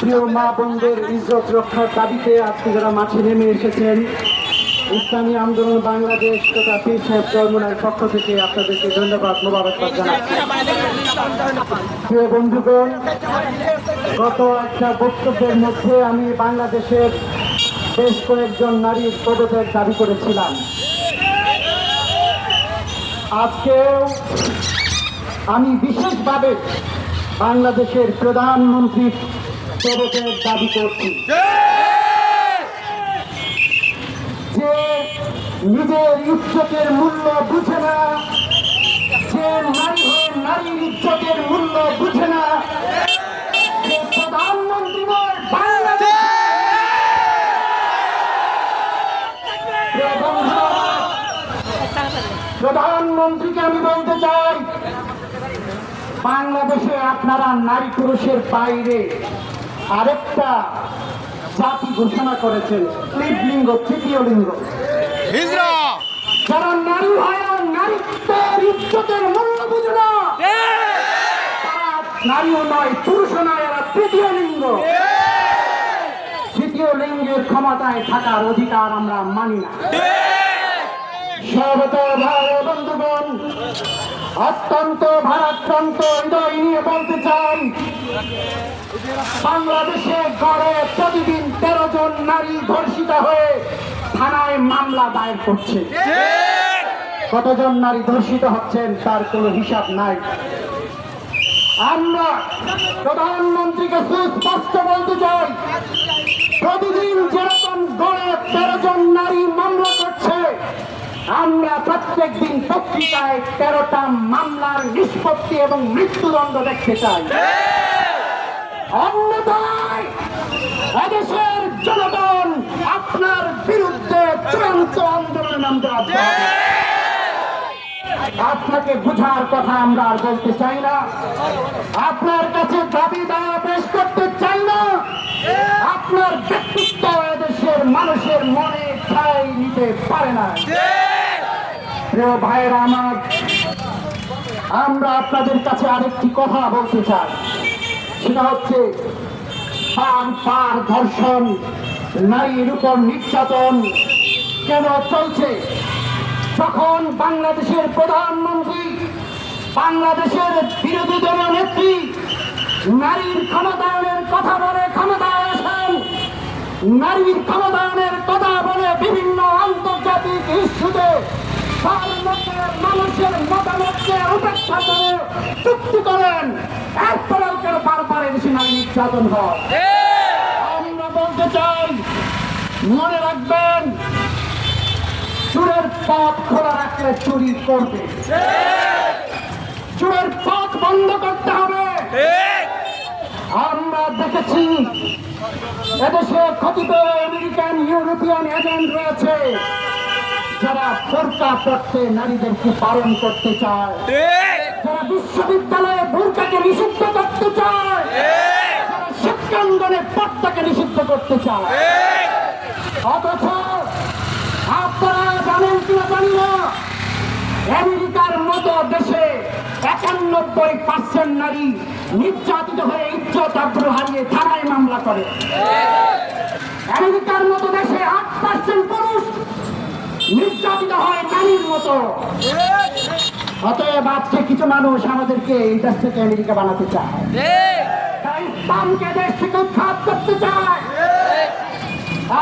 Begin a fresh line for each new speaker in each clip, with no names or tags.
প্রিয় মা বোনদের ইজ্জত রক্ষার দাবিতে আজকে যারা মাঠে নেমে এসেছেন, ইসলামী আন্দোলন বাংলাদেশ তথা পীর সাহেব চরমনার পক্ষ থেকে আপনাদেরকে ধন্যবাদ মোবারকবাদ জানাচ্ছি। প্রিয় বন্ধুগণ, গত একটা বক্তব্যের মধ্যে আমি বাংলাদেশের বেশ কয়েকজন নারীর পদত্যাগ দাবি করেছিলাম। আজকেও আমি বিশেষভাবে বাংলাদেশের প্রধানমন্ত্রীর পদত্যাগ দাবি করছি। যে নিজের মূল্য বুঝে না, যে নারী হয়ে নারীর মূল্য বুঝে না প্রধানমন্ত্রী প্রধানমন্ত্রীকে আমি বলতে চাই, বাংলাদেশে আপনারা নারী পুরুষের বাইরে আরেকটা জাতি ঘোষণা করেছেন লিঙ্গ তৃতীয় লিঙ্গ। যারা নারী হয় নারীত্বের ইজ্জতের মূল্য বুঝে না তারা নারীও নয় পুরুষও নয় এরা তৃতীয় লিঙ্গ। তৃতীয় লিঙ্গের ক্ষমতায় থাকার অধিকার আমরা মানি না। সর্বত ভাই বন্ধুগণ অত্যন্ত ভারাক্রান্ত হৃদয় নিয়ে বলতে চাই বাংলাদেশে গড়ে প্রতিদিন তেরো জন নারী ধর্ষিত হয়ে থানায় মামলা দায়ের করছে। কতজন নারী ধর্ষিত হচ্ছেন তার কোনো হিসাব নাই। আমরা প্রধানমন্ত্রীকে সুস্পষ্ট বলতে চাই, প্রতিদিন যেরকম গড়ে তেরো জন নারী মামলা করছে, আমরা প্রত্যেক দিন পত্রিকায় তেরোটা মামলার নিষ্পত্তি এবং মৃত্যুদণ্ড দেখতে চাই। অন্যথায় এদেশের জনগণ আপনার বিরুদ্ধে চূড়ান্ত আন্দোলনে নামতে আপনাকে বুঝার কথা আমরা আর বলতে চাই না। আপনার কাছে দাবি দাওয়া পেশ করতে চাই না। আপনার ব্যক্তিত্ব এদেশের মানুষের মনে ঠাই নিতে পারে না। প্রিয় ভাইয়েরা আমার আমরা আপনাদের কাছে আরেকটি কথা বলতে চাই। সেটা হচ্ছে ধর্ষণ, নারীর উপর নির্যাতন কেন চলছে? যখন বাংলাদেশের প্রধানমন্ত্রী, বাংলাদেশের বিরোধী দল নেত্রী নারীর ক্ষমতায়নের কথা বলে ক্ষমতায় আসেন, নারীর ক্ষমতায়নের কথা বলে বিভিন্ন আন্তর্জাতিক ইস্যুতে মানুষের মতামতকে উপেক্ষা করে চুক্তি করেন। এরপরেও কেন বারবার এদেশে নারী নির্যাতন হয়। আমরা বলতে চাই, মনে রাখবেন, চুরের পথ খোলা রাখলে চুরি করবে। চুরের পথ বন্ধ করতে হবে। আমরা দেখেছি, এদেশে কথিত আমেরিকান, ইউরোপিয়ান এজেন্ট রয়েছে, যারা বোরকা পড়তে নারীদেরকে পালন করতে চায়। বিশ্ববিদ্যালয়ে বোরকাকে নিষিদ্ধ করতে চায়। শিক্ষাঙ্গনে পর্দাকে নিষিদ্ধ করতে চায়। অথচ আপনারা জানেন কিনা জানি না, আমেরিকার মতো দেশে একানব্বই পার্সেন্ট নারী নির্যাতিত হয়ে ইজ্জত আগ্রহ হারিয়ে থানায় মামলা করে। আমেরিকার মতো দেশে আট পার্সেন্ট পুরুষ নির্যাতিত হয় নারীর মতো। অতএব আজকে কিছু মানুষ আমাদেরকে এই দেশ থেকে আমেরিকা বানাতে চায়। ইসলামকে দেশ থেকে চায়।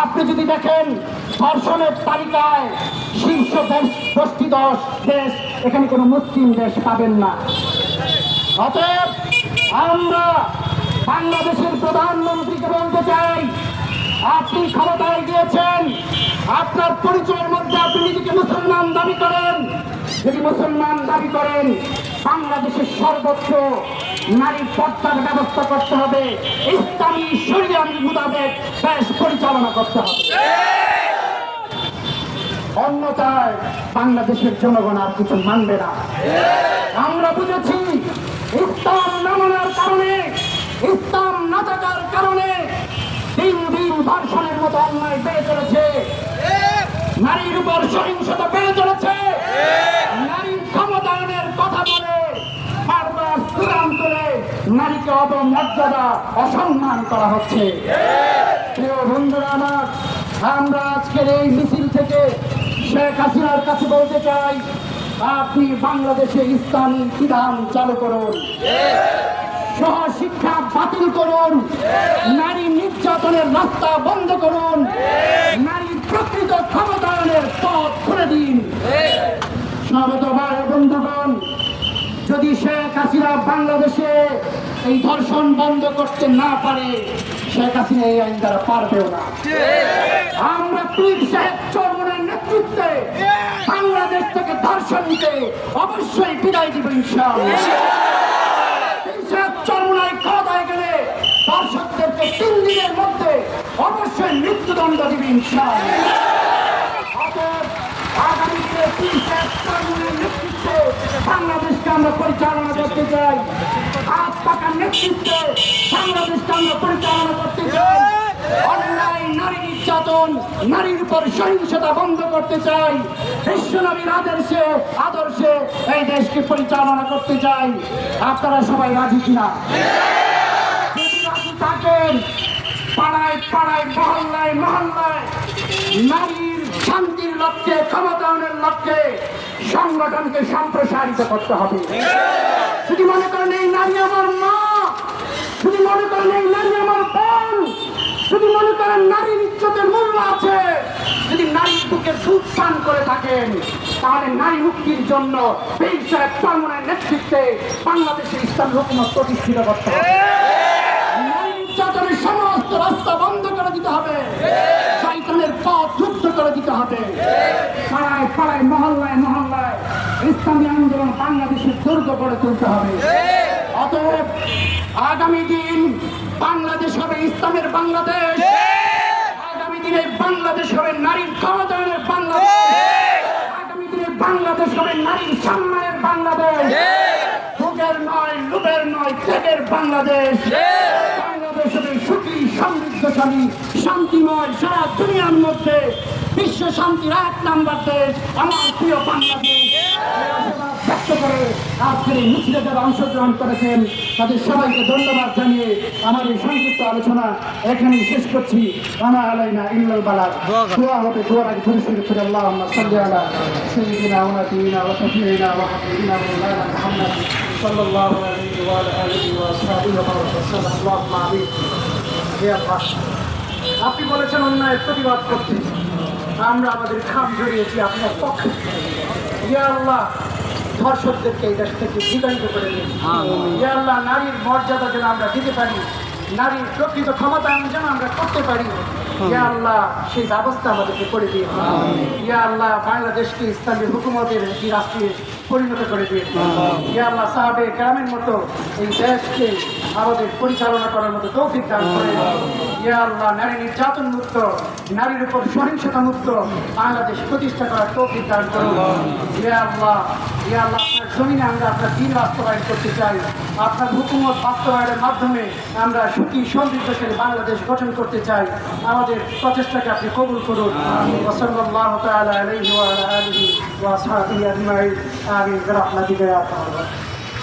আপনি যদি দেখেন, ধর্ষণের তালিকায় শীর্ষ দেশ দশটি দশ দেশ, এখানে কোনো মুসলিম দেশ পাবেন না। অতএব আমরা বাংলাদেশের প্রধানমন্ত্রীকে বলতে চাই, আপনি ক্ষমতায় গিয়েছেন, আপনার পরিচয়ের মধ্যে আপনি নিজেকে মুসলমান দাবি করেন। যদি মুসলমান দাবি করেন বাংলাদেশের সর্বত্র নারী পর্দার ব্যবস্থা করতে হবে। ইসলামী শরীয়ত মোতাবেক দেশ পরিচালনা করতে হবে। ক্ষমতায় বাংলাদেশের জনগণ আর কিছু মানবে না। আমরা বুঝেছি, ইসলাম না মানার কারণে, ইসলাম না থাকার কারণে দিন দিন ধর্ষণের মতো অন্যায় বেড়ে চলেছে। নারীর উপর সহিংসতা বেড়ে চলেছে নারীর ক্ষমতায়নের কথা বলে বারবার স্লোগান করে নারীকে অবমর্যাদা, অসম্মান করা হচ্ছে। প্রিয় বন্ধুরা আমার, আমরা আজকের এই মিছিল থেকে শেখ হাসিনার কাছে বলতে চাই, আপনি বাংলাদেশে ইসলামী বিধান চালু করুন। সহশিক্ষা বাতিল করুন। নারী নির্যাতনের রাস্তা বন্ধ করুন। নারীর প্রকৃত ক্ষমতায়নের পথ খুলে দিন স্বাগত ভাই বন্ধুগণ যদি শেখ হাসিনা বাংলাদেশে এই ধর্ষণ বন্ধ করতে না পারে, শেখ হাসিনা এই আইন দ্বারা পারবেও না। আমরা পীর সাহেব চরমনের নেতৃত্বে বাংলাদেশ থেকে ধর্ষণকে অবশ্যই বিদায় দিব ইনশাআল্লাহ। সাহেব চরমনায় ক্ষমতায় গেলে দর্শকদেরকে তিন দিনের মধ্যে অবশ্যই মৃত্যুদণ্ড দিবে ইনশাআল্লাহ। অতএব আগামী দিনে পীর পরিচালনা করতে চাই। হাত পাকার নেতৃত্বে বাংলাদেশকে পরিচালনা করতে চাই। অন্যায়, নারী নারীর উপর সহিংসতা বন্ধ করতে চাই। বিশ্বনবীর আদর্শে আদর্শে এই দেশকে পরিচালনা করতে চাই। আপনারা সবাই রাজি কিনা? থাকেন, পাড়ায় পাড়ায়, মহল্লায় মহল্লায় নারীর শান্তির লক্ষ্যে, ক্ষমতায়নের লক্ষ্যে সংগঠনকে সম্প্রসারিত করতে হবে। যদি মনে করেন এই নারী আমার মা যদি মনে করেন এই নারী আমার বোন যদি মনে করেন নারীর ইজ্জতের মূল্য আছে। যদি নারীর বুকে দুধ পান করে থাকেন, তাহলে নারী মুক্তির জন্য বীর সাহেব চরমনের নেতৃত্বে বাংলাদেশের ইসলাম হুকুমত প্রতিষ্ঠিত করতে হবে নারী নির্যাতনের সমস্ত রাস্তা বন্ধ করে দিতে হবে শয়তানের পথ যুক্ত করে দিতে হবে পাড়ায় পাড়ায় মহল্লায় মহল্লায় ইসলামী আন্দোলন দুর্গ করে তুলতে হবে। অতএব আগামী দিন বাংলাদেশ হবে ইসলামের বাংলাদেশ। আগামী দিনে বাংলাদেশ হবে নারীর ক্ষমতায়নের বাংলাদেশ। আগামী দিনে বাংলাদেশ হবে নারীর সম্মানের বাংলাদেশ। ভোগের নয় লোভের নয় ত্যাগের বাংলাদেশ। বাংলাদেশ হবে সুখী সমৃদ্ধশালী শান্তিময় সারা দুনিয়ার মধ্যে। বিশ্ব শান্তির এক নাম্বার দেশ আমার প্রিয় বাংলাদেশ। করে আজকের এই মিছিলে যারা অংশগ্রহণ করেছেন, তাদের সবাইকে ধন্যবাদ জানিয়ে আমার এই সংক্ষিপ্ত আলোচনা এখানেই শেষ করছি। আপনি বলেছেন অন্যায়ের প্রতিবাদ করতে। আমরা আমাদের খাম জড়িয়েছি আপনার পক্ষে। ইয়া আল্লাহ ধর্ষকদেরকে এই দেশ থেকে বিতাড়িত করে দিন আল্লাহ নারীর মর্যাদা যেন আমরা দিতে পারি নারীর প্রকৃত ক্ষমতায়ন যেন আমরা করতে পারি ইয়া আল্লাহ সেই ব্যবস্থা আমাদেরকে করে দিয়ে ইয়া আল্লাহ বাংলাদেশকে ইসলামী হুকুমতের একটি রাষ্ট্রে পরিণত করে দিয়ে ইয়া আল্লাহ সাহাবে গ্রামের মতো এই দেশকে আমাদের পরিচালনা করার মতো তৌফিক দান করে আল্লাহ নারী নির্যাতন মুক্ত, নারীর উপর সহিংসতা মুক্ত, বাংলাদেশ প্রতিষ্ঠা করার তৌফিক দান করুন। ইয়া আল্লাহ ইয়া আল্লাহ, আপনার জমিনে আমরা আপনার দিন বাস্তবায়ন করতে চাই। আপনার হুকুমত বাস্তবায়নের মাধ্যমে আমরা সুখী, সমৃদ্ধশালী বাংলাদেশ গঠন করতে চাই। আমাদের প্রচেষ্টাকে আপনি কবুল করুন। ওসল্লাহ তাআলা আলাইহি ওয়া আলা আলিহি ওয়া আসহাবিহি আজমাইন। আমিন। বিরহমাতিকা ইয়া